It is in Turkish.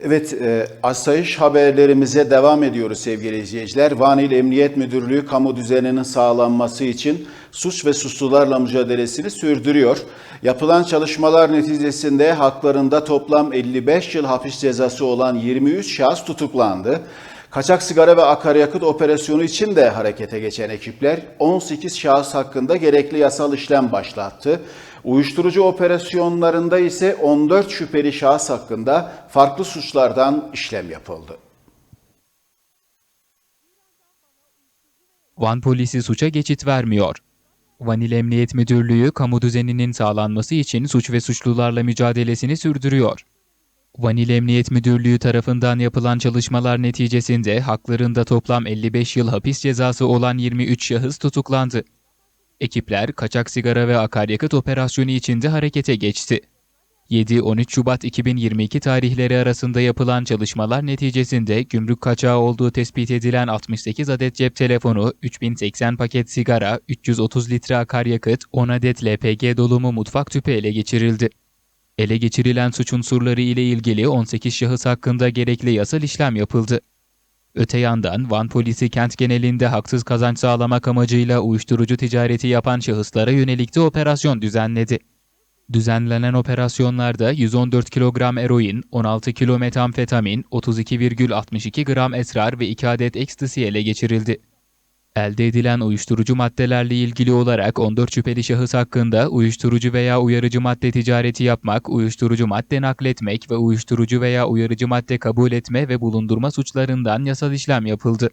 Evet, e, asayiş haberlerimize devam ediyoruz sevgili izleyiciler. Van İl Emniyet Müdürlüğü kamu düzeninin sağlanması için suç ve suçlularla mücadelesini sürdürüyor. Yapılan çalışmalar neticesinde haklarında toplam 55 yıl hapis cezası olan 23 şahıs tutuklandı. Kaçak sigara ve akaryakıt operasyonu için de harekete geçen ekipler 18 şahıs hakkında gerekli yasal işlem başlattı. Uyuşturucu operasyonlarında ise 14 şüpheli şahıs hakkında farklı suçlardan işlem yapıldı. Van polisi suça geçit vermiyor. Van İl Emniyet Müdürlüğü kamu düzeninin sağlanması için suç ve suçlularla mücadelesini sürdürüyor. Van İl Emniyet Müdürlüğü tarafından yapılan çalışmalar neticesinde haklarında toplam 55 yıl hapis cezası olan 23 şahıs tutuklandı. Ekipler kaçak sigara ve akaryakıt operasyonu içinde harekete geçti. 7-13 Şubat 2022 tarihleri arasında yapılan çalışmalar neticesinde gümrük kaçağı olduğu tespit edilen 68 adet cep telefonu, 3080 paket sigara, 330 litre akaryakıt, 10 adet LPG dolumu mutfak tüpü ele geçirildi. Ele geçirilen suç unsurları ile ilgili 18 şahıs hakkında gerekli yasal işlem yapıldı. Öte yandan Van polisi kent genelinde haksız kazanç sağlamak amacıyla uyuşturucu ticareti yapan şahıslara yönelik de operasyon düzenledi. Düzenlenen operasyonlarda 114 kilogram eroin, 16 kilo metamfetamin, 32,62 gram esrar ve 2 adet ekstasi ele geçirildi. Elde edilen uyuşturucu maddelerle ilgili olarak 14 şüpheli şahıs hakkında uyuşturucu veya uyarıcı madde ticareti yapmak, uyuşturucu madde nakletmek ve uyuşturucu veya uyarıcı madde kabul etme ve bulundurma suçlarından yasal işlem yapıldı.